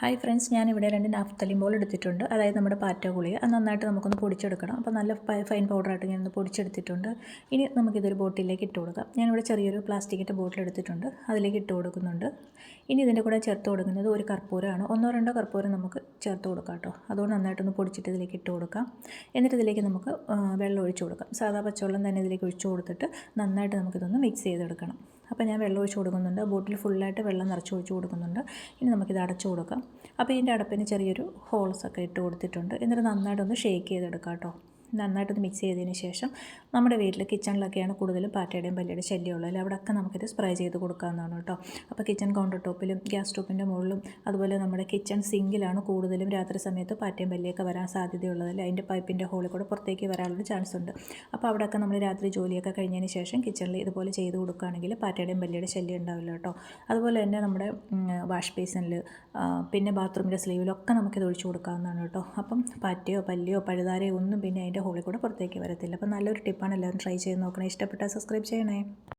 Hi friends ഞാനിവിടെ രണ്ട് naphthalene ball എടുത്തിട്ടുണ്ട്. അതായത് നമ്മുടെ പാറ്റ ഗുളിക അത് നന്നായിട്ട് നമുക്കൊന്ന് പൊടിച്ചെടുക്കണം. അപ്പോൾ നല്ല ഫൈൻ പൗഡറായിട്ട് ഞാനൊന്ന് പൊടിച്ചെടുത്തിട്ടുണ്ട്. ഇനി നമുക്കിതൊരു ബോട്ടിലേക്ക് ഇട്ട് കൊടുക്കാം. ഞാനിവിടെ ചെറിയൊരു പ്ലാസ്റ്റിക്കിന്റെ ബോട്ടിൽ എടുത്തിട്ടുണ്ട്. അതിലേക്ക് ഇട്ട് കൊടുക്കുന്നുണ്ട്. ഇനി ഇതിന്റെ കൂടെ ചേർത്ത് കൊടുക്കുന്നത് ഒരു കർപ്പൂരമാണ്. ഒന്നോ രണ്ടോ കർപ്പൂരം നമുക്ക് ചേർത്ത് കൊടുക്കാം കേട്ടോ. അതുകൊണ്ട് നന്നായിട്ടൊന്ന് പൊടിച്ചിട്ട് ഇതിലേക്ക് ഇട്ട് കൊടുക്കാം. എന്നിട്ട് ഇതിലേക്ക് നമുക്ക് വെള്ളം ഒഴിച്ചു കൊടുക്കാം. സാധാ പച്ചവെള്ളം തന്നെ ഇതിലേക്ക് ഒഴിച്ചു കൊടുത്തിട്ട് നന്നായിട്ട് നമുക്കിതൊന്ന് മിക്സ് ചെയ്തെടുക്കണം. അപ്പോൾ ഞാൻ വെള്ളം ഒഴിച്ച് കൊടുക്കുന്നുണ്ട്. ബോട്ടിൽ ഫുള്ളായിട്ട് വെള്ളം നിറച്ച് ഒഴിച്ച് കൊടുക്കുന്നുണ്ട്. ഇനി നമുക്കിത് അടച്ചു കൊടുക്കാം. അപ്പോൾ ഇതിന്റെ അടപ്പിന് ചെറിയൊരു ഹോൾസൊക്കെ ഇട്ട് കൊടുത്തിട്ടുണ്ട്. എന്നിട്ട് നന്നായിട്ടൊന്ന് ഷേക്ക് ചെയ്തെടുക്കാം കേട്ടോ. നന്നായിട്ടൊന്ന് മിക്സ് ചെയ്തതിന് ശേഷം നമ്മുടെ വീട്ടിൽ കിച്ചണിലൊക്കെയാണ് കൂടുതലും പാറ്റയുടെയും പല്ലിയുടെ ശല്യമുള്ളത് അവിടെയൊക്കെ നമുക്കിത് സ്പ്രേ ചെയ്ത് കൊടുക്കാവുന്നതാണ് കേട്ടോ. അപ്പോൾ കിച്ചൺ കൗണ്ടർ ടോപ്പിലും ഗ്യാസ് സ്റ്റോപ്പിന്റെ മുകളിലും അതുപോലെ നമ്മുടെ കിച്ചൺ സിങ്കിലാണ് കൂടുതലും രാത്രി സമയത്ത് പാറ്റയും പല്ലിയൊക്കെ വരാൻ സാധ്യതയുള്ളത്. അതിന്റെ പൈപ്പിന്റെ ഹോളിൽ കൂടെ പുറത്തേക്ക് വരാനുള്ള ചാൻസ് ഉണ്ട്. അപ്പോൾ അവിടെയൊക്കെ നമ്മൾ രാത്രി ജോലിയൊക്കെ കഴിഞ്ഞതിന് ശേഷം കിച്ചണിൽ ഇതുപോലെ ചെയ്ത് കൊടുക്കുകയാണെങ്കിൽ പാറ്റയുടെയും പല്ലിയുടെ ശല്യം ഉണ്ടാവില്ല കേട്ടോ. അതുപോലെ തന്നെ നമ്മുടെ വാഷ് ബേസിനിൽ പിന്നെ ബാത്റൂമിന്റെ സ്ലീവിലൊക്കെ നമുക്കിത് ഒഴിച്ചു കൊടുക്കാവുന്നതാണ് കേട്ടോ. അപ്പം പാറ്റയോ പല്ലിയോ പഴുതാരയോ ഒന്നും പിന്നെ അതിന്റെ ഹോളിൽ കൂടെ പുറത്തേക്ക് വരത്തില്ല. അപ്പോൾ നല്ലൊരു ടിപ്പാണ് എല്ലാവരും ട്രൈ ചെയ്ത് നോക്കണേ. ഇഷ്ടപ്പെട്ടാൽ സബ്സ്ക്രൈബ് ചെയ്യണേ.